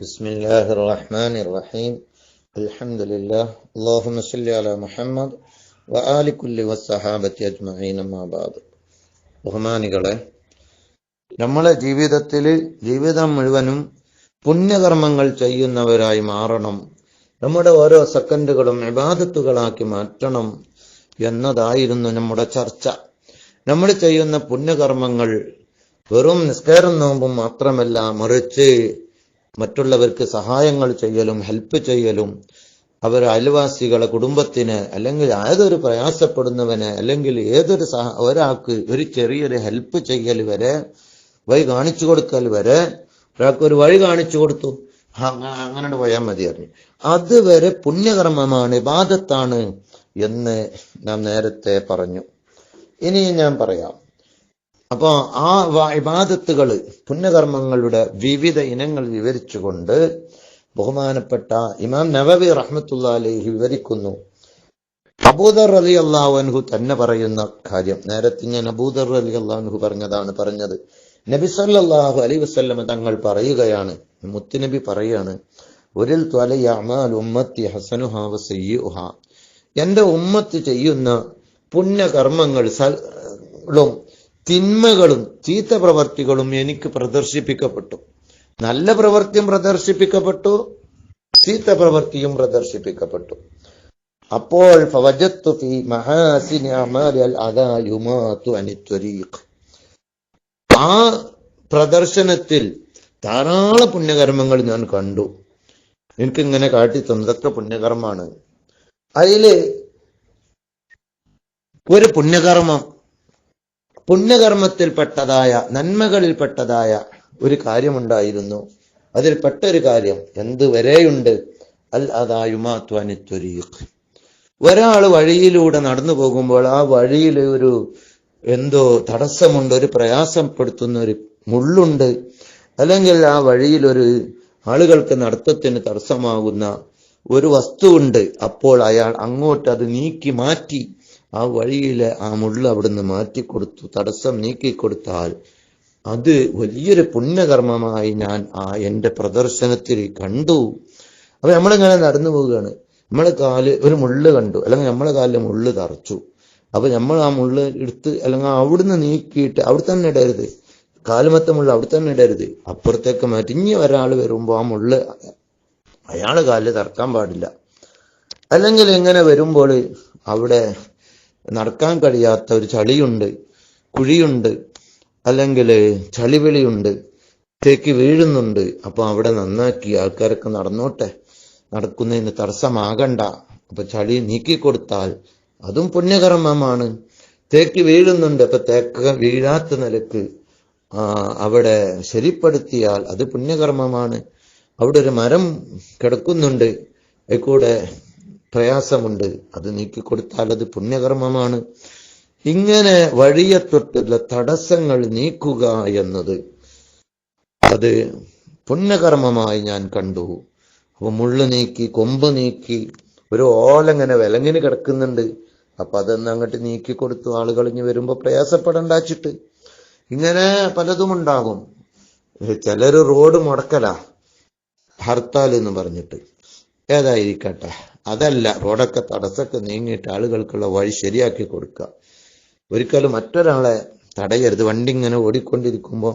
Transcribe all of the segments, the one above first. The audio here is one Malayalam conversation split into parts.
بسم الله الرحمن الرحيم الحمد لله اللهم صل على محمد وآل كل والصحابة أجمعين ما بعد ബഹുമാനികളെ നമ്മളെ ജീവിതത്തിൽ ജീവിതം മുഴുവനും പുണ്യകർമ്മങ്ങൾ ചെയ്യുന്നവരായി മാറണം നമ്മുടെ ഓരോ സെക്കൻഡുകളും ഇബാദത്തുകളാക്കി മാറ്റണം എന്നതായിരുന്നു നമ്മുടെ ചർച്ച നമ്മൾ ചെയ്യുന്ന പുണ്യകർമ്മങ്ങൾ വെറും നിസ്കാരം നോമ്പും മാത്രമല്ല മറിച്ച് മറ്റുള്ളവർക്ക് സഹായങ്ങൾ ചെയ്യലും ഹെൽപ്പ് ചെയ്യലും അവർ അയൽവാസികളെ കുടുംബത്തിന് അല്ലെങ്കിൽ ഏതൊരു പ്രയാസപ്പെടുന്നവന് അല്ലെങ്കിൽ ഏതൊരു സഹ ഒരാൾക്ക് ഒരു ചെറിയൊരു ഹെൽപ്പ് ചെയ്യൽ വരെ വഴി കാണിച്ചു കൊടുക്കൽ വരെ ഒരാൾക്ക് ഒരു വഴി കാണിച്ചു കൊടുത്തു അങ്ങ- അങ്ങനെ പോയാൽ മതി അറിഞ്ഞു അതുവരെ പുണ്യകർമ്മമാണ് ഇബാദത്താണ് എന്ന് നാം നേരത്തെ പറഞ്ഞു. ഇനി ഞാൻ പറയാം. അപ്പോ ആ വ- പുണ്യകർമ്മങ്ങളുടെ വിവിധ ഇനങ്ങൾ വിവരിച്ചുകൊണ്ട് ബഹുമാനപ്പെട്ട ഇമാം നവവി റഹ്മത്തുള്ള വിവരിക്കുന്നു. അബൂദർ അലി അള്ളാഹുഅൻഹു തന്നെ പറയുന്ന കാര്യം. നേരത്തെ ഞാൻ അബൂദർ അലി അള്ളാഹുൻഹു പറഞ്ഞതാണ് പറഞ്ഞത്. നബി സല്ലാഹു അലൈഹി വസല്ലമ തങ്ങൾ പറയുകയാണ് മുത്തുനബി പറയാണ് ഒരിൽ ത്വലയഅമാൽ ഉമ്മത്തി ഹസനുഹാ വസയ്യിഉഹാ എന്റെ ഉമ്മത്ത് ചെയ്യുന്ന പുണ്യകർമ്മങ്ങൾ തിന്മകളും ചീത്ത പ്രവർത്തികളും എനിക്ക് പ്രദർശിപ്പിക്കപ്പെട്ടു. നല്ല പ്രവൃത്തിയും പ്രദർശിപ്പിക്കപ്പെട്ടു ചീത്ത പ്രവൃത്തിയും പ്രദർശിപ്പിക്കപ്പെട്ടു. അപ്പോൾ ആ പ്രദർശനത്തിൽ ധാരാളം പുണ്യകർമ്മങ്ങൾ ഞാൻ കണ്ടു. എനിക്കിങ്ങനെ കാട്ടി തന്നതൊക്കെ പുണ്യകർമ്മമാണ്. അതിൽ ഒരു പുണ്യകർമ്മം പുണ്യകർമ്മത്തിൽപ്പെട്ടതായ നന്മകളിൽപ്പെട്ടതായ ഒരു കാര്യമുണ്ടായിരുന്നു. അതിൽപ്പെട്ട ഒരു കാര്യം എന്തുവരെയുണ്ട്? അൽ അതായുമാനിത്വരി ഒരാൾ വഴിയിലൂടെ നടന്നു പോകുമ്പോൾ ആ വഴിയിൽ ഒരു എന്തോ തടസ്സമുണ്ട് ഒരു പ്രയാസപ്പെടുത്തുന്ന ഒരു മുള്ളുണ്ട്. അല്ലെങ്കിൽ ആ വഴിയിൽ ഒരു ആളുകൾക്ക് നടത്തത്തിന് തടസ്സമാകുന്ന ഒരു വസ്തുവുണ്ട് അപ്പോൾ അയാൾ അങ്ങോട്ട് അത് നീക്കി മാറ്റി. ആ വഴിയിലെ ആ മുള്ള അവിടുന്ന് മാറ്റിക്കൊടുത്തു. തടസ്സം നീക്കിക്കൊടുത്താൽ അത് വലിയൊരു പുണ്യകർമ്മമായി ഞാൻ ആ എന്റെ പ്രദർശനത്തിൽ കണ്ടു. അപ്പൊ നമ്മളിങ്ങനെ നടന്നു പോവുകയാണ്. നമ്മളെ കാൽ ഒരു മുള്ള് കണ്ടു. അല്ലെങ്കിൽ നമ്മളെ കാലിൽ മുള്ള് തറച്ചു. അപ്പൊ നമ്മൾ ആ മുള്ള് എടുത്ത് അല്ലെങ്കിൽ അവിടുന്ന് നീക്കിയിട്ട് അവിടെ തന്നെ ഇടരുത്. കാലുമത്തെ മുള്ള അവിടെ തന്നെ ഇടരുത്. അപ്പുറത്തേക്ക് മാറ്റി. ഇനി ഒരാൾ വരുമ്പോൾ ആ മുള്ള് അയാളെ കാലിൽ തറക്കാൻ പാടില്ല. അല്ലെങ്കിൽ എങ്ങനെ വരുമ്പോൾ അവിടെ നടക്കാൻ കഴിയാത്ത ഒരു ചളിയുണ്ട് കുഴിയുണ്ട് അല്ലെങ്കിൽ ചളിവിളിയുണ്ട് തേക്ക് വീഴുന്നുണ്ട്. അപ്പൊ അവിടെ നന്നാക്കി ആൾക്കാരൊക്കെ നടന്നോട്ടെ. നടക്കുന്നതിന് തടസ്സമാകണ്ട. അപ്പൊ ചളി നീക്കിക്കൊടുത്താൽ അതും പുണ്യകർമ്മമാണ്. തേക്ക് വീഴുന്നുണ്ട് അപ്പൊ തേക്ക് വീഴാത്ത നിലയ്ക്ക് അവിടെ ശരിപ്പെടുത്തിയാൽ അത് പുണ്യകർമ്മമാണ്. അവിടെ ഒരു മരം കിടക്കുന്നുണ്ട്. അതിൽക്കൂടെ പ്രയാസമുണ്ട്. അത് നീക്കിക്കൊടുത്താൽ അത് പുണ്യകർമ്മമാണ്. ഇങ്ങനെ വഴിയെ തൊട്ടുള്ള തടസ്സങ്ങൾ നീക്കുക എന്നത് അത് പുണ്യകർമ്മമായി ഞാൻ കണ്ടു. അപ്പൊ മുള്ളു നീക്കി കൊമ്പ് നീക്കി ഒരു ഓലങ്ങനെ വിലങ്ങിന് കിടക്കുന്നുണ്ട്. അപ്പൊ അതൊന്ന് അങ്ങോട്ട് നീക്കി കൊടുത്തു ആളുകൾ ഇനി വരുമ്പോ പ്രയാസപ്പെടണ്ടാച്ചിട്ട്. ഇങ്ങനെ പലതും ഉണ്ടാകും. ചിലര് റോഡ് മുടക്കല. ഹർത്താൽ എന്ന് പറഞ്ഞിട്ട്. ഏതായിരിക്കട്ടെ? അതല്ല റോഡൊക്കെ തടസ്സമൊക്കെ നീങ്ങിയിട്ട് ആളുകൾക്കുള്ള വഴി ശരിയാക്കി കൊടുക്കുക. ഒരിക്കലും മറ്റൊരാളെ തടയരുത്. വണ്ടി ഇങ്ങനെ ഓടിക്കൊണ്ടിരിക്കുമ്പോൾ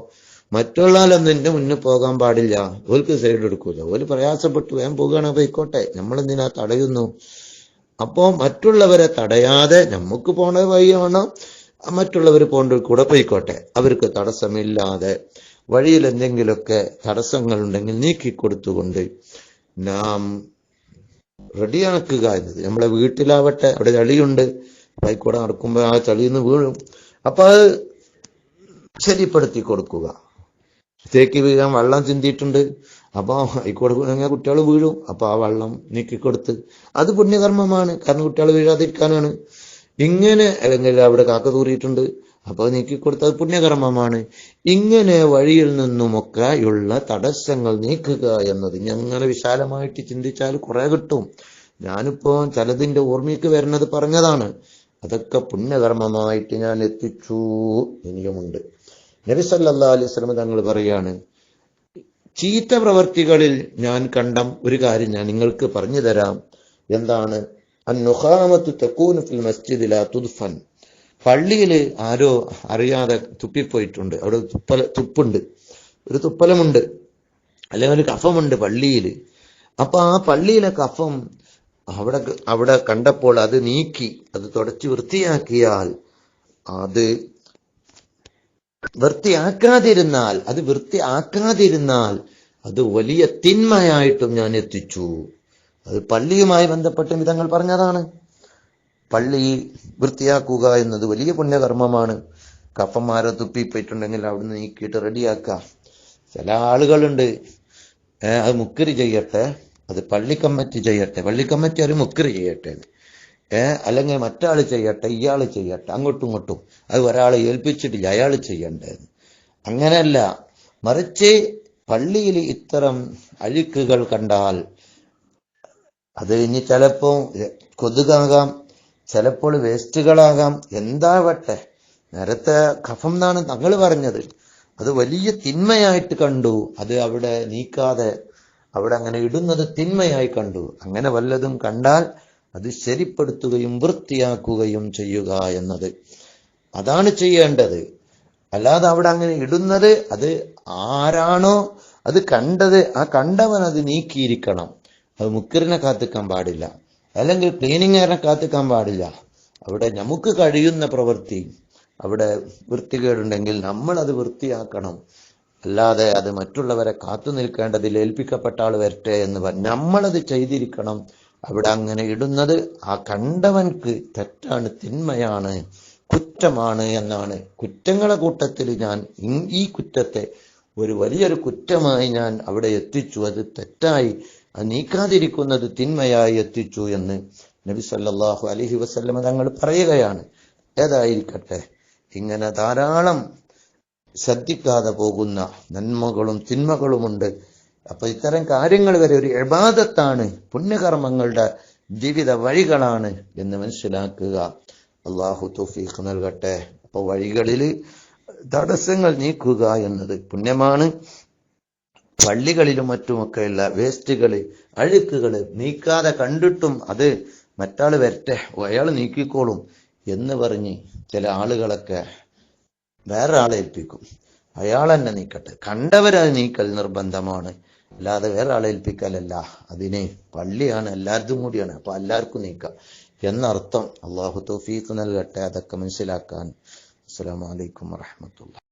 മറ്റുള്ളാലൊന്നും എന്റെ മുന്നിൽ പോകാൻ പാടില്ല. ഓൽക്ക് സൈഡ് എടുക്കൂല. ഓൽ പ്രയാസപ്പെട്ടു വേഗം പോകുകയാണ് പോയിക്കോട്ടെ നമ്മളെന്തിനാ തടയുന്നു? അപ്പോൾ മറ്റുള്ളവരെ തടയാതെ നമുക്ക് പോണ വഴിയാണോ മറ്റുള്ളവർ പോണ്ട കൂടെ പോയിക്കോട്ടെ. അവർക്ക് തടസ്സമില്ലാതെ വഴിയിൽ എന്തെങ്കിലുമൊക്കെ തടസ്സങ്ങൾ ഉണ്ടെങ്കിൽ നീക്കിക്കൊടുത്തുകൊണ്ട് നാം റെഡിയാക്കുക എന്നത്. നമ്മളെ വീട്ടിലാവട്ടെ അവിടെ ചളിയുണ്ട് ബൈക്കൂടെ നടക്കുമ്പോൾ ആ ചളിയിൽ നിന്ന് വീഴും. അപ്പൊ അത് ശരിപ്പെടുത്തി കൊടുക്കുക. തേക്ക് വീഴാൻ വെള്ളം ചിന്തിയിട്ടുണ്ട്. അപ്പൊ ബൈക്കൂടെ വീണെങ്കിൽ കുട്ടികൾ വീഴും അപ്പൊ ആ വെള്ളം നീക്കിക്കൊടുത്ത് അത് പുണ്യകർമ്മമാണ്. കാരണം കുട്ടികൾ വീഴാതിരിക്കാനാണ്. ഇങ്ങനെ അല്ലെങ്കിൽ അവിടെ കാക്ക തൂറിയിട്ടുണ്ട്. അപ്പൊ നീക്കി കൊടുത്തത് പുണ്യകർമ്മമാണ്. ഇങ്ങനെ വഴിയിൽ നിന്നുമൊക്കെയുള്ള തടസ്സങ്ങൾ നീക്കുക എന്നത് ഞങ്ങൾ വിശാലമായിട്ട് ചിന്തിച്ചാൽ കുറെ കിട്ടും. ഞാനിപ്പോ ചിലതിന്റെ ഓർമ്മയ്ക്ക് വരുന്നത് പറഞ്ഞതാണ്. അതൊക്കെ പുണ്യകർമ്മമായിട്ട് ഞാൻ എത്തിച്ചു ഇനിയുമുണ്ട് നബി സല്ലല്ലാഹു അലൈഹി തങ്ങൾ പറയാണ് ചീത്ത പ്രവർത്തികളിൽ ഞാൻ കണ്ടം ഒരു കാര്യം ഞാൻ നിങ്ങൾക്ക് പറഞ്ഞു തരാം. എന്താണ്? അന്നുഹാമത്ത് തെക്കൂനത്തിൽ മസ്ജിദില തുദ്ഫൻ. പള്ളിയിൽ ആരോ അറിയാതെ തുപ്പിപ്പോയിട്ടുണ്ട്. അവിടെ തുപ്പല തുപ്പുണ്ട്. ഒരു തുപ്പലമുണ്ട്. അല്ലെങ്കിൽ ഒരു കഫമുണ്ട് പള്ളിയിൽ അപ്പൊ ആ പള്ളിയിലെ കഫം അവിടെ അവിടെ കണ്ടപ്പോൾ അത് നീക്കി അത് തുടച്ചു വൃത്തിയാക്കിയാൽ അത് വൃത്തിയാക്കാതിരുന്നാൽ അത് വൃത്തിയാക്കാതിരുന്നാൽ അത് വലിയ തിന്മയായിട്ടും ഞാൻ എത്തിച്ചു. അത് പള്ളിയുമായി ബന്ധപ്പെട്ട വിധങ്ങൾ പറഞ്ഞതാണ്. പള്ളി വൃത്തിയാക്കുക എന്നത് വലിയ പുണ്യകർമ്മമാണ്. കപ്പന്മാരെ തുപ്പിപ്പോയിട്ടുണ്ടെങ്കിൽ അവിടുന്ന് നീക്കിയിട്ട് റെഡിയാക്കാം. ചില ആളുകളുണ്ട് അത് മുക്കരി ചെയ്യട്ടെ അത് പള്ളി കമ്മിറ്റി ചെയ്യട്ടെ പള്ളി കമ്മിറ്റി ഒരു മുക്കരി ചെയ്യട്ടെ അല്ലെങ്കിൽ മറ്റാൾ ചെയ്യട്ടെ ഇയാൾ ചെയ്യട്ടെ അങ്ങോട്ടും ഇങ്ങോട്ടും. അത് ഒരാളെ ഏൽപ്പിച്ചിട്ടില്ല അയാൾ ചെയ്യണ്ടേ അങ്ങനെയല്ല മറിച്ച് പള്ളിയിൽ ഇത്തരം അഴുക്കുകൾ കണ്ടാൽ അത് ഇനി ചിലപ്പോ കൊതുകാകാം. ചിലപ്പോൾ വേസ്റ്റുകളാകാം. എന്താവട്ടെ? നേരത്തെ കഫം എന്നാണ് തങ്ങൾ പറഞ്ഞത്. അത് വലിയ തിന്മയായിട്ട് കണ്ടു. അത് അവിടെ നീക്കാതെ അവിടെ അങ്ങനെ ഇടുന്നത് തിന്മയായി കണ്ടു. അങ്ങനെ വല്ലതും കണ്ടാൽ അത് ശരിപ്പെടുത്തുകയും വൃത്തിയാക്കുകയും ചെയ്യുക എന്നത്. അതാണ് ചെയ്യേണ്ടത്. അല്ലാതെ അവിടെ അങ്ങനെ ഇടുന്നത് അത് ആരാണോ അത് കണ്ടത് ആ കണ്ടവൻ അത് നീക്കിയിരിക്കണം. അത് മുക്കറിനെ കാത്തിക്കാൻ പാടില്ല. അല്ലെങ്കിൽ ക്ലീനിങ് ക്ലീനിങ്ങാരനെ കാത്തിക്കാൻ പാടില്ല. അവിടെ നമുക്ക് കഴിയുന്ന പ്രവൃത്തി അവിടെ വൃത്തികേടുണ്ടെങ്കിൽ നമ്മൾ അത് വൃത്തിയാക്കണം. അല്ലാതെ അത് മറ്റുള്ളവരെ കാത്തു നിൽക്കേണ്ടതിൽ ഏൽപ്പിക്കപ്പെട്ട ആൾ വരട്ടെ എന്ന് പറഞ്ഞ് നമ്മളത് ചെയ്തിരിക്കണം. അവിടെ അങ്ങനെ ഇടുന്നത് ആ കണ്ടവൻക്ക് തെറ്റാണ് തിന്മയാണ് കുറ്റമാണ് എന്നാണ്. കുറ്റങ്ങളെ കൂട്ടത്തിൽ ഞാൻ ഈ കുറ്റത്തെ ഒരു വലിയൊരു കുറ്റമായി ഞാൻ അവിടെ എത്തിച്ചു. അത് തെറ്റായി. നീക്കാതിരിക്കുന്നത് തിന്മയായി എത്തിച്ചു എന്ന് നബി സല്ലാഹു അലഹി വസല്ലമ തങ്ങൾ പറയുകയാണ്. ഏതായിരിക്കട്ടെ? ഇങ്ങനെ ധാരാളം ശ്രദ്ധിക്കാതെ പോകുന്ന നന്മകളും തിന്മകളുമുണ്ട്. അപ്പൊ ഇത്തരം കാര്യങ്ങൾ വരെ ഒരു എബാദത്താണ് പുണ്യകർമ്മങ്ങളുടെ ജീവിത വഴികളാണ് എന്ന് മനസ്സിലാക്കുക. അള്ളാഹു തൗഫീഖ് നൽകട്ടെ. അപ്പൊ വഴികളിൽ തടസ്സങ്ങൾ നീക്കുക എന്നത് പുണ്യമാണ്. പള്ളികളിലും മറ്റുമൊക്കെയുള്ള വേസ്റ്റുകൾ അഴുക്കുകൾ നീക്കാതെ കണ്ടിട്ടും അത് മറ്റാൾ വരട്ടെ അയാൾ നീക്കിക്കോളും എന്ന് പറഞ്ഞ് ചില ആളുകളൊക്കെ വേറെ ആളെ ഏൽപ്പിക്കും. അയാൾ തന്നെ നീക്കട്ടെ. കണ്ടവരത് നീക്കൽ നിർബന്ധമാണ്. അല്ലാതെ വേറെ ആളെ ഏൽപ്പിക്കലല്ല. അതിന് പള്ളിയാണ് എല്ലാവരും കൂടിയാണ്. അപ്പൊ എല്ലാവർക്കും നീക്കാം. എന്നർത്ഥം അള്ളാഹു തൗഫീഖ് നൽകട്ടെ. അതൊക്കെ മനസ്സിലാക്കാൻ. അസ്സലാമു വലൈക്കും വറഹ്മത്തുള്ളാഹി.